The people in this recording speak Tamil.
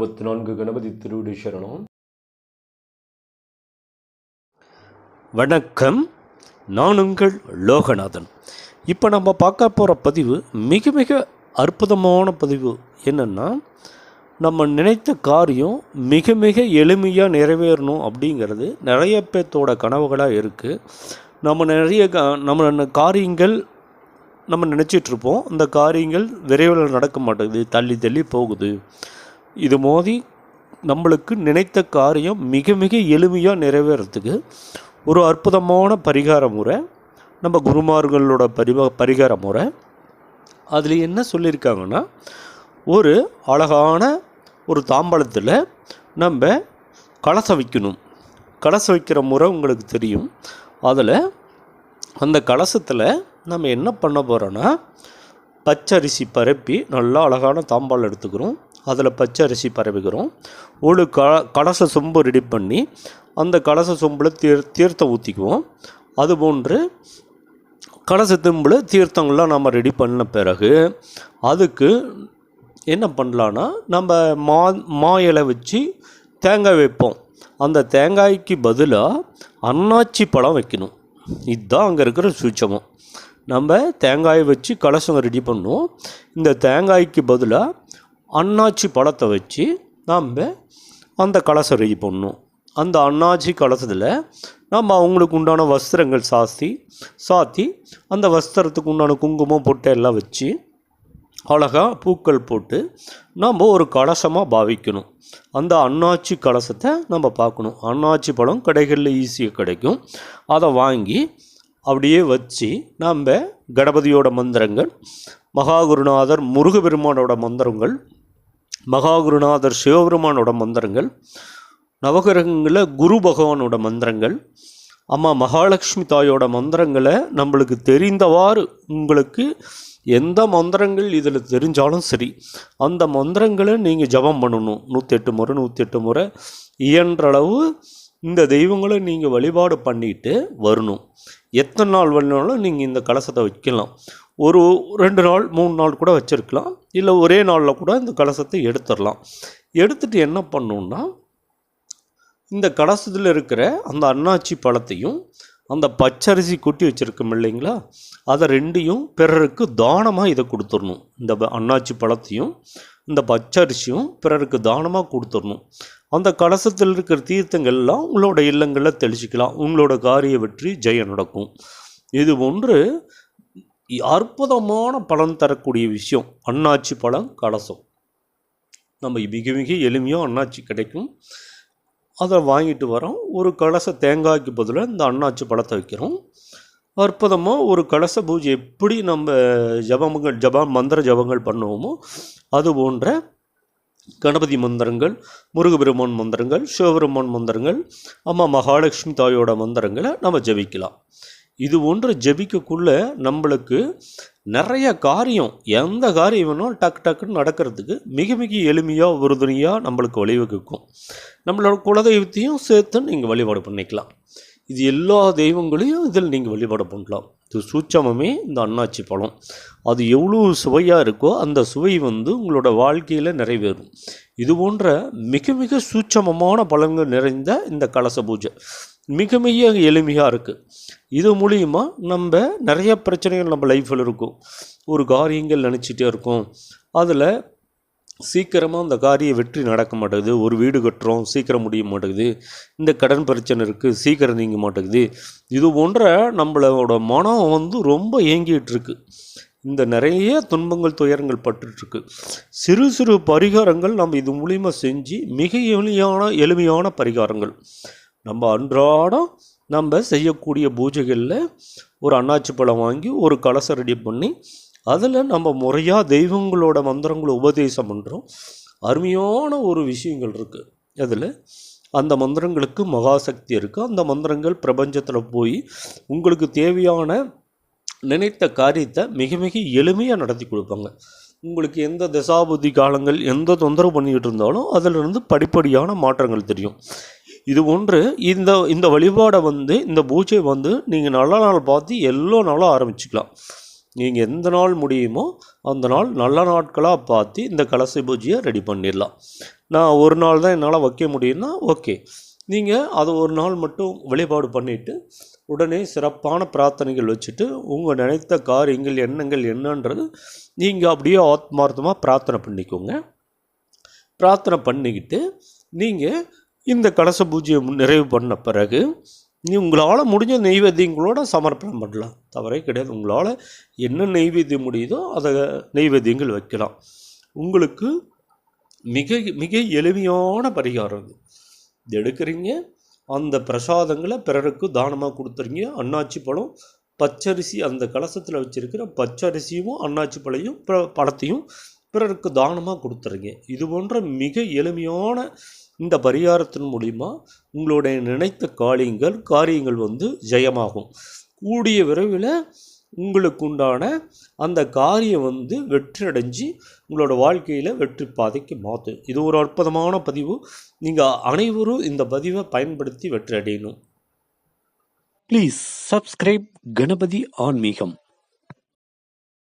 அறுபத்தி நான்கு கணபதி திருவிடி சரணம். வணக்கம். நான் உங்கள் லோகநாதன். இப்போ நம்ம பார்க்க போகிற பதிவு மிக மிக அற்புதமான பதிவு என்னென்னா நம்ம நினைத்த காரியம் மிக மிக எளிமையாக நிறைவேறணும் அப்படிங்கிறது நிறைய பேர்த்தோட கனவுகளாக இருக்குது நம்ம நிறைய க நம்ம காரியங்கள் நம்ம நினச்சிட்ருப்போம் அந்த காரியங்கள் விரைவில் நடக்க மாட்டேங்குது தள்ளி தள்ளி போகுது. இது மோதி நம்மளுக்கு நினைத்த காரியம் மிக மிக எளிமையாக நிறைவேறத்துக்கு ஒரு அற்புதமான பரிகார முறை. நம்ம குருமார்களோட பரிவ பரிகார முறை. அதில் என்ன சொல்லியிருக்காங்கன்னா ஒரு அழகான ஒரு தாம்பலத்தில் நம்ம கலசம் வைக்கணும். கலசம் வைக்கிற முறை உங்களுக்கு தெரியும். அதில் அந்த கலசத்தில் நம்ம என்ன பண்ண போகிறோன்னா பச்சரிசி பரப்பி நல்லா அழகான தாம்பால் எடுத்துக்கிறோம். அதில் பச்சரிசி பரவிக்கிறோம். ஒரு க கலச சொம்பு ரெடி பண்ணி அந்த கலச சொம்பில் தீர் தீர்த்தம் ஊற்றிக்குவோம் அதுபோன்று கலச தும்பில் தீர்த்தங்கள்லாம் நம்ம ரெடி பண்ண பிறகு அதுக்கு என்ன பண்ணலான்னா நம்ம மா மா இலை வச்சு தேங்காய் வைப்போம். அந்த தேங்காய்க்கு பதிலாக அன்னாச்சி பழம் வைக்கணும். இதுதான் அங்கே இருக்கிற சூட்சமம். நம்ம தேங்காயை வச்சு கலசம் ரெடி பண்ணுவோம். இந்த தேங்காய்க்கு பதிலாக அன்னாச்சி பழத்தை வச்சு நாம் அந்த கலசம் ரெடி பண்ணணும். அந்த அண்ணாச்சி கலசத்தில் நம்ம அவங்களுக்கு உண்டான வஸ்திரங்கள் சாஸ்தி சாத்தி அந்த வஸ்திரத்துக்கு உண்டான குங்குமம் பொட்டை எல்லாம் வச்சு அழகாக பூக்கள் போட்டு நம்ம ஒரு கலசமாக பாவிக்கணும். அந்த அண்ணாச்சி கலசத்தை நம்ம பார்க்கணும். அன்னாச்சி பழம் கடைகளில் ஈஸியாக கிடைக்கும். அதை வாங்கி அப்படியே வச்சு நம்ம கணபதியோட மந்திரங்கள் மகாகுருநாதர் முருகபெருமானோட மந்திரங்கள் மகாகுருநாதர் சிவபெருமானோட மந்திரங்கள் நவகிரகங்களில் குரு பகவானோட மந்திரங்கள் அம்மா மகாலட்சுமி தாயோட மந்திரங்களை நம்மளுக்கு தெரிந்தவாறு உங்களுக்கு எந்த மந்திரங்கள் இதில் தெரிஞ்சாலும் சரி அந்த மந்திரங்களை நீங்கள் ஜபம் பண்ணணும். நூற்றெட்டு முறை நூற்றெட்டு முறை இயன்றளவு இந்த தெய்வங்களை நீங்கள் வழிபாடு பண்ணிட்டு வரணும். எத்தனை நாள் வேணாலும் நீங்கள் இந்த கலசத்தை வைக்கலாம். ஒரு ரெண்டு நாள் மூணு நாள் கூட வச்சுருக்கலாம். இல்லை ஒரே நாளில் கூட இந்த கலசத்தை எடுத்துடலாம். எடுத்துட்டு என்ன பண்ணணுன்னா இந்த கலசத்தில் இருக்கிற அந்த அன்னாச்சி பழத்தையும் அந்த பச்சரிசி கொட்டி வச்சுருக்கோம் இல்லைங்களா? அதை ரெண்டையும் பிறருக்கு தானமாக இதை கொடுத்துடணும். இந்த அன்னாச்சி பழத்தையும் இந்த பச்சரிசியும் பிறருக்கு தானமாக கொடுத்துடணும். அந்த கலசத்தில் இருக்கிற தீர்த்தங்கள்லாம் உங்களோட இல்லங்களில் தெளிச்சிக்கலாம். உங்களோட காரிய வெற்றி ஜெயம் நடக்கும். இது ஒன்று. அற்புதமான பலன் தரக்கூடிய விஷயம் அண்ணாச்சி பழம் கலசம். நம்ம மிக மிக எளிமையாக அண்ணாச்சி கிடைக்கும். அதை வாங்கிட்டு வரோம். ஒரு கலச தேங்காய்க்கு பதிலாக இந்த அண்ணாச்சி பழத்தை வைக்கிறோம். அற்புதமாக ஒரு கலச பூஜை எப்படி நம்ம ஜபங்கள் ஜப மந்திர ஜபங்கள் பண்ணுவோமோ அது போன்ற கணபதி மந்திரங்கள் முருகபெருமான் மந்திரங்கள் சிவபெருமான் மந்திரங்கள் அம்மா மகாலட்சுமி தாயோட மந்திரங்களை நம்ம ஜபிக்கலாம். இது ஒன்று ஜபிக்கக்குள்ள நம்மளுக்கு நிறைய காரியம். எந்த காரியம் வேணாலும் டக்கு டக்குன்னு நடக்கிறதுக்கு மிக மிக எளிமையாக உறுதுணையாக நம்மளுக்கு வழிவகுக்கும். நம்மளோட குலதெய்வத்தையும் சேர்த்து நீங்கள் வழிபாடு பண்ணிக்கலாம். இது எல்லா தெய்வங்களையும் இதில் நீங்கள் வழிபாடு பண்ணலாம். இது சூட்சமமே இந்த அன்னாச்சி பழம். அது எவ்வளோ சுவையாக இருக்கோ அந்த சுவை வந்து உங்களோட வாழ்க்கையில் நிறைவேறும். இது போன்ற மிக மிக சூட்சமமான பழங்கள் நிறைந்த இந்த கலச பூஜை. மிக மிக எளிமையாக இருக்குது இது மூலிமா நம்ம நிறைய பிரச்சனைகள் நம்ம லைஃப்பில் இருக்கும். ஒரு காரியங்கள் நினச்சிட்டே இருக்கோம். அதில் சீக்கிரமாக அந்த காரிய வெற்றி நடக்க மாட்டேங்குது. ஒரு வீடு கட்டுறோம் சீக்கிரம் முடிய மாட்டேங்குது. இந்த கடன் பிரச்சனை இருக்குது சீக்கிரம் நீங்க மாட்டேங்குது. இது போன்ற நம்மளோட மனம் வந்து ரொம்ப ஏங்கிட்டு இருக்கு. இந்த நிறைய துன்பங்கள் துயரங்கள் பட்டுருக்கு சிறு சிறு பரிகாரங்கள் நம்ம இது மூலிமா செஞ்சு மிக எளிமையான எளிமையான பரிகாரங்கள். நம்ம அன்றாடம் நம்ம செய்யக்கூடிய பூஜைகளில் ஒரு அன்னாச்சி பழம் வாங்கி ஒரு கலசம் ரெடி பண்ணி அதில் நம்ம முறையாக தெய்வங்களோட மந்திரங்களை உபதேசம் பண்ணுறோம் அருமையான ஒரு விஷயங்கள் இருக்குது அதில் அந்த மந்திரங்களுக்கு மகாசக்தி இருக்குது அந்த மந்திரங்கள் பிரபஞ்சத்தில் போய் உங்களுக்கு தேவையான நினைத்த காரியத்தை மிக மிக எளிமையாக நடத்தி கொடுப்பாங்க. உங்களுக்கு எந்த தசாபுதி காலங்கள் எந்த தொந்தரவு பண்ணிக்கிட்டு இருந்தாலும் அதிலிருந்து படிப்படியான மாற்றங்கள் தெரியும். இது ஒன்று இந்த இந்த வழிபாடை வந்து இந்த பூஜை வந்து நீங்கள் நல்ல நாள் பார்த்து எல்லா நாளும் ஆரம்பிச்சுக்கலாம். நீங்கள் எந்த நாள் முடியுமோ அந்த நாள் நல்ல நாட்களாக பார்த்து இந்த கலசி பூஜையை ரெடி பண்ணிடலாம். நான் ஒரு நாள் தான் என்னால் வைக்க முடியும்னா ஓகே. நீங்கள் அதை ஒரு நாள் மட்டும் வழிபாடு பண்ணிவிட்டு உடனே சிறப்பான பிரார்த்தனைகள் வச்சுட்டு உங்கள் நினைத்த காரியங்கள் எண்ணங்கள் என்னன்றது நீங்கள் அப்படியே ஆத்மார்த்தமாக பிரார்த்தனை பண்ணிக்கோங்க. பிரார்த்தனை பண்ணிக்கிட்டு நீங்கள் இந்த கலச பூஜையை நிறைவு பண்ண பிறகு நீ உங்களால் முடிஞ்ச நெய்வேத்தியங்களோட சமர்ப்பணம் பண்ணலாம். தவறே கிடையாது. உங்களால் என்ன நெய்வேத்தியம் முடியுதோ அதை நெய்வேத்தியங்கள் வைக்கலாம். உங்களுக்கு மிக மிக எளிமையான பரிகாரம் இது. இது எடுக்கிறீங்க. அந்த பிரசாதங்களை பிறருக்கு தானமாக கொடுத்துறீங்க? அன்னாச்சி பழம் பச்சரிசி அந்த கலசத்தில் வச்சுருக்கிற பச்சரிசியும் அண்ணாச்சி பழையும் பழத்தையும் பிறருக்கு தானமாக கொடுத்துறீங்க. இது போன்ற மிக எளிமையான இந்த பரிகாரத்தின் மூலிமா உங்களுடைய நினைத்த காரியங்கள் காரியங்கள் வந்து ஜெயமாகும். கூடிய விரைவில் உங்களுக்கு உண்டான அந்த காரியம் வந்து வெற்றி அடைஞ்சு உங்களோட வாழ்க்கையில் வெற்றி பாதைக்கு மாற்றும் இது ஒரு அற்புதமான பதிவு. நீங்கள் அனைவரும் இந்த பதிவை பயன்படுத்தி வெற்றி அடையணும் ப்ளீஸ் சப்ஸ்கிரைப் கணபதி ஆன்மீகம்